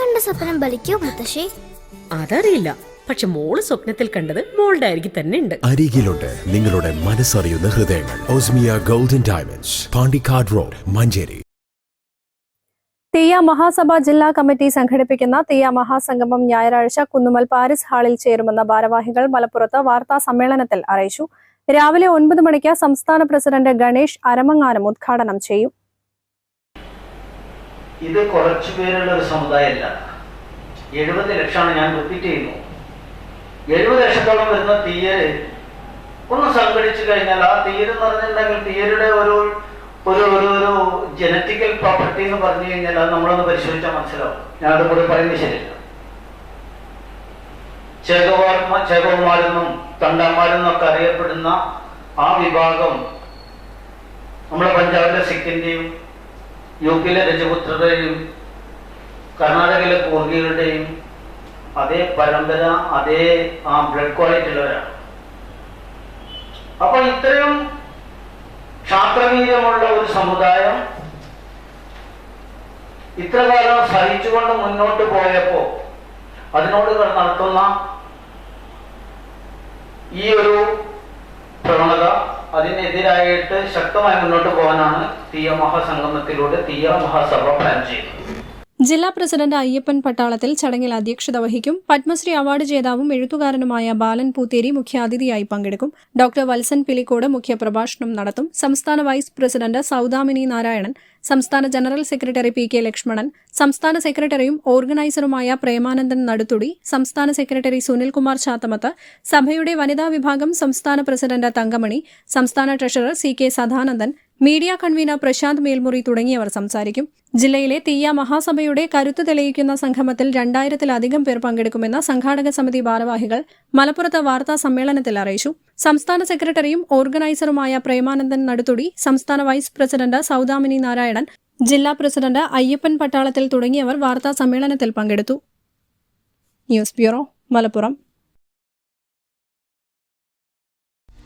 കണ്ട സ്വപ്നം ബലിക്കോ മുത്തശ്ശി? അതറിയില്ല. പക്ഷെ മോൾ സ്വപ്നത്തിൽ കണ്ടത് മോളുടെ അരികിൽ തന്നെ ഉണ്ട്. അരികിലുണ്ട് നിങ്ങളുടെ മനസ്സറിയുന്ന ഹൃദയങ്ങൾ. Osmia golden diamonds Pandikkad road Manjeri. Theyya Mahasabha ജില്ലാ കമ്മിറ്റി സംഘടിപ്പിക്കുന്ന തെയ്യ മഹാസംഗമം ഞായറാഴ്ച കുന്നുമൽ പാരിസ് ഹാളിൽ ചേരുമെന്ന ഭാരവാഹികൾ മലപ്പുറത്ത് വാർത്താ സമ്മേളനത്തിൽ അറിയിച്ചു. രാവിലെ ഒൻപത് മണിക്ക് സംസ്ഥാന പ്രസിഡന്റ് ഗണേഷ് അരമങ്ങാനം ഉദ്ഘാടനം ചെയ്യും. ഇത് കുറച്ചു പേരുള്ള ഒരു സമുദായമല്ല. എഴുപത് ലക്ഷമാണ് ഞാൻ റിപ്പീറ്റ് ചെയ്യുന്നു. എഴുപത് ലക്ഷത്തോളം വരുന്ന തീയര് ഒന്ന് സംഘടിച്ചു കഴിഞ്ഞാൽ ആ തീയര് എന്ന് പറഞ്ഞിട്ടുണ്ടെങ്കിൽ തീയരുടെ ഒരു ഒരു ഒരു ഒരു ജനറ്റിക്കൽ പ്രോപ്പർട്ടി എന്ന് പറഞ്ഞു കഴിഞ്ഞാൽ അത് നമ്മളൊന്ന് പരിശോധിച്ചാൽ മനസ്സിലാവും. ഞാൻ അത് കൂടെ പറയുന്നത് ശരിയല്ല. ചേകവാർമ ചേകവന്മാരെന്നും തണ്ടന്മാരെന്നും ഒക്കെ അറിയപ്പെടുന്ന ആ വിഭാഗം നമ്മുടെ പഞ്ചാബിലെ സിക്കിന്റെയും യു പിയിലെ രജപുത്രരുടെയും കർണാടകയിലെ കൂർഗികളുടെയും അതേ പരമ്പര അതേ ആ ബ്ലഡ് ക്വാളിറ്റി ഉള്ളവരാണ്. അപ്പൊ ഇത്രയും ക്ഷാത്രവീര്യമുള്ള ഒരു സമുദായം ഇത്ര കാലം സഹിച്ചുകൊണ്ട് മുന്നോട്ട് പോയപ്പോ അതിനോട് നടത്തുന്ന ഈ ഒരു അതിനെതിരായിട്ട് ശക്തമായി മുന്നോട്ട് പോകാനാണ് തീയ മഹാസംഗമത്തിലൂടെ തീയ മഹാസഭ പ്ലാൻ ചെയ്യുന്നത്. ജില്ലാ പ്രസിഡന്റ് അയ്യപ്പൻ പട്ടാളത്തിൽ ചടങ്ങിൽ അധ്യക്ഷത വഹിക്കും. പത്മശ്രീ അവാർഡ് ജേതാവും എഴുത്തുകാരനുമായ ബാലൻ പൂത്തേരി മുഖ്യാതിഥിയായി പങ്കെടുക്കും. ഡോക്ടർ വത്സൻ പിലിക്കോട് മുഖ്യപ്രഭാഷണം നടത്തും. സംസ്ഥാന വൈസ് പ്രസിഡന്റ് സൗദാമിനി നാരായണൻ സംസ്ഥാന general secretary P K Lakshmanan സംസ്ഥാന സെക്രട്ടറിയും ഓർഗനൈസറുമായ പ്രേമാനന്ദൻ നടുത്തുടി സംസ്ഥാന സെക്രട്ടറി സുനിൽകുമാർ ചാത്തമത്ത് സഭയുടെ വനിതാ വിഭാഗം സംസ്ഥാന പ്രസിഡന്റ് തങ്കമണി സംസ്ഥാന treasurer C K Sadanandan media convenor Prashanth Melmuri തുടങ്ങിയവർ സംസാരിക്കും. ജില്ലയിലെ തീയ മഹാസഭയുടെ കരുത്ത് തെളിയിക്കുന്ന സംഗമത്തിൽ രണ്ടായിരത്തിലധികം പേർ പങ്കെടുക്കുമെന്ന് സംഘാടക സമിതി ഭാരവാഹികൾ മലപ്പുറത്ത് വാർത്താ സമ്മേളനത്തിൽ അറിയിച്ചു. സംസ്ഥാന സെക്രട്ടറിയും ഓർഗനൈസറുമായ പ്രേമാനന്ദൻ നടുത്തുടി സംസ്ഥാന വൈസ് പ്രസിഡന്റ് സൗദാമിനി നാരായണൻ ജില്ലാ പ്രസിഡന്റ് അയ്യപ്പൻ പട്ടാളത്തിൽ തുടങ്ങിയവർ വാർത്താ സമ്മേളനത്തിൽ പങ്കെടുത്തു. News bureau Malappuram.